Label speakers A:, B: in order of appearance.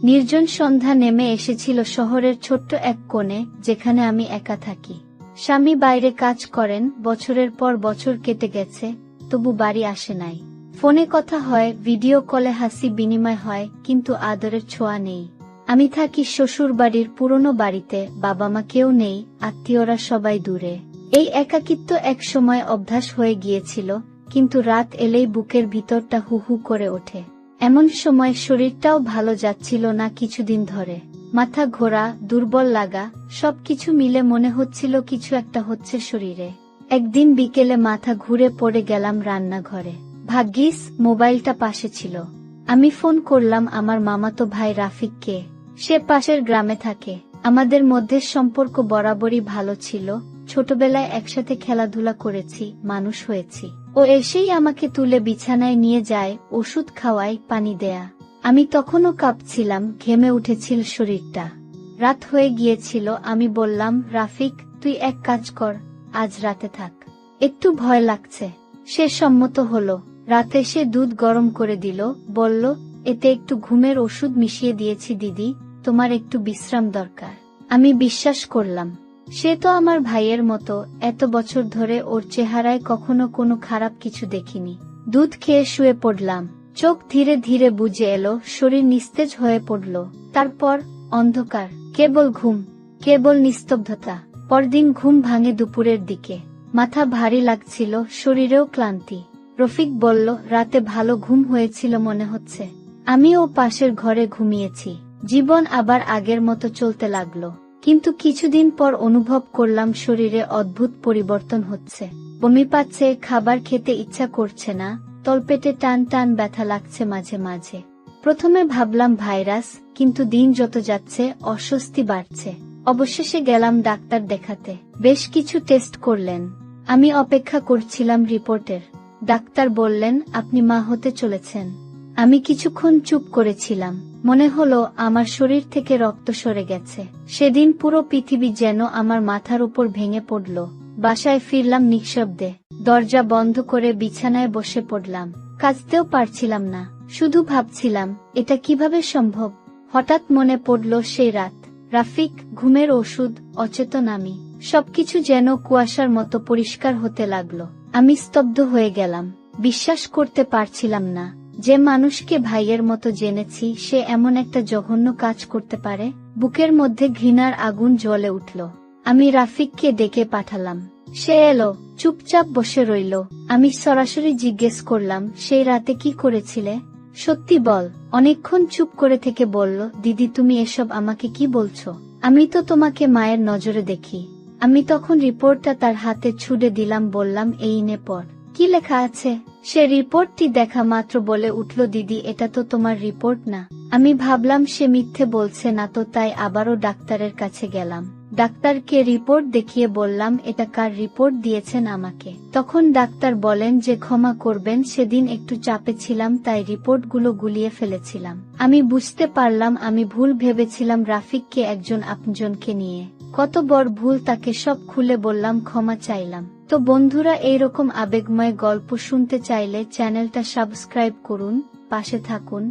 A: নির্জন সন্ধ্যা নেমে এসেছিল শহরের ছোট্ট এক কোণে, যেখানে আমি একা থাকি। স্বামী বাইরে কাজ করেন, বছরের পর বছর কেটে গেছে, তবু বাড়ি আসে নাই। ফোনে কথা হয়, ভিডিও কলে হাসি বিনিময় হয়, কিন্তু আদরের ছোঁয়া নেই। আমি থাকি শ্বশুর বাড়ির পুরনো বাড়িতে বাবা মা কেউ নেই, আত্মীয়রা সবাই দূরে। এই একাকিত্ব এক সময় অভ্যাস হয়ে গিয়েছিল, কিন্তু রাত এলেই বুকের ভিতরটা হু হু করে ওঠে। এমন সময় শরীরটাও ভালো যাচ্ছিল না কিছুদিন ধরে। মাথা ঘোরা, দুর্বল লাগা, সবকিছু মিলে মনে হচ্ছিল কিছু একটা হচ্ছে শরীরে। একদিন বিকেলে মাথা ঘুরে পড়ে গেলাম রান্নাঘরে। ভাগ্যিস, মোবাইলটা পাশে ছিল। আমি ফোন করলাম, আমার মামাতো ভাই রাফিককে সে পাশের গ্রামে থাকে। আমাদের মধ্যে সম্পর্ক বরাবরই ভালো ছিল। ছোটবেলায় একসাথে খেলাধুলা করেছি, মানুষ হয়েছি। ও এসেই আমাকে তুলে বিছানায় নিয়ে যায়, ওষুধ খাওয়ায়, পানি দেয়া। আমি তখনও কাঁপছিলাম, ঘেমে উঠেছিল শরীরটা। রাত হয়ে গিয়েছিল, আমি বললাম, রাফিক, তুই এক কাজ কর, আজ রাতে থাক। একটু ভয় লাগছে। সে সম্মত হলো। রাতে সে দুধ গরম করে দিল, বলল, এতে একটু ঘুমের ওষুধ মিশিয়ে দিয়েছি, দিদি, তোমার একটু বিশ্রাম দরকার। আমি বিশ্বাস করলাম। সে তো আমার ভাইয়ের মতো, এত বছর ধরে ওর চেহারায় কখনো কোনো খারাপ কিছু দেখিনি। দুধ খেয়ে শুয়ে পড়লাম। চোখ ধীরে ধীরে বুঝে এলো, শরীর নিস্তেজ হয়ে পড়ল। তারপর, অন্ধকার, কেবল ঘুম, কেবল নিস্তব্ধতা। পরদিন ঘুম ভাঙে দুপুরের দিকে। মাথা ভারী লাগছিল, শরীরেও ক্লান্তি। রফিক বলল, রাতে ভালো ঘুম হয়েছিল মনে হচ্ছে। আমিও পাশের ঘরে ঘুমিয়েছি। জীবন আবার আগের মতো চলতে লাগল। কিন্তু কিছুদিন পর অনুভব করলাম শরীরে অদ্ভুত পরিবর্তন হচ্ছে। বমি পাচ্ছে খাবার খেতে ইচ্ছা করছে না, তলপেটে টান টান ব্যথা লাগছে মাঝে মাঝে। প্রথমে ভাবলাম ভাইরাস, কিন্তু দিন যত যাচ্ছে, অস্বস্তি বাড়ছে। অবশেষে গেলাম ডাক্তার দেখাতে। বেশ কিছু টেস্ট করলেন। আমি অপেক্ষা করছিলাম রিপোর্টের। ডাক্তার বললেন, আপনি মা হতে চলেছেন। আমি কিছুক্ষণ চুপ করেছিলাম। মনে হলো আমার শরীর থেকে রক্ত সরে গেছে। সেদিন পুরো পৃথিবী যেন আমার মাথার উপর ভেঙে পড়ল। বাসায় ফিরলাম নিঃশব্দে। দরজা বন্ধ করে বিছানায় বসে পড়লাম। কাঁদতেও পারছিলাম না। শুধু ভাবছিলাম, এটা কীভাবে সম্ভব? হঠাৎ মনে পড়ল সেই রাত। রাফিক, ঘুমের ওষুধ, অচেতন আমি। সবকিছু যেন কুয়াশার মতো পরিষ্কার হতে লাগল। আমি স্তব্ধ হয়ে গেলাম। বিশ্বাস করতে পারছিলাম না। যে মানুষকে ভাইয়ের মতো জেনেছি, সে এমন একটা জঘন্য কাজ করতে পারে? বুকের মধ্যে ঘৃণার আগুন জ্বলে উঠল। আমি রাফিককে ডেকে পাঠালাম। সে এলো, চুপচাপ বসে রইল। আমি সরাসরি জিজ্ঞেস করলাম সেই রাতে কি করেছিলে? সত্যি বল। অনেকক্ষণ চুপ করে থেকে বলল, দিদি, তুমি এসব আমাকে কি বলছো? আমি তো তোমাকে মায়ের নজরে দেখি। আমি তখন রিপোর্টটা তার হাতে ছুড়ে দিলাম, বললাম, এই নে পর কি লেখা আছে? সে রিপোর্টটি দেখা মাত্র বলে উঠল, দিদি, এটা তো তোমার রিপোর্ট না। আমি ভাবলাম সে মিথ্যে বলছে না তো, তাই আবারও ডাক্তারের কাছে গেলাম। ডাক্তারকে রিপোর্ট দেখিয়ে বললাম, এটা কার রিপোর্ট দিয়েছেন আমাকে? তখন ডাক্তার বলেন যে ক্ষমা করবেন, সেদিন একটু চাপে ছিলাম, তাই রিপোর্টগুলো গুলিয়ে ফেলেছিলাম। আমি বুঝতে পারলাম, আমি ভুল ভেবেছিলাম রাফিককে, একজন আপনজনকে নিয়ে। কত বড় ভুল তাকে সব খুলে বললাম, ক্ষমা চাইলাম। তো বন্ধুরা এইরকম আবেগময় গল্প শুনতে চাইলে চ্যানেলটা সাবস্ক্রাইব করুন পাশে থাকুন।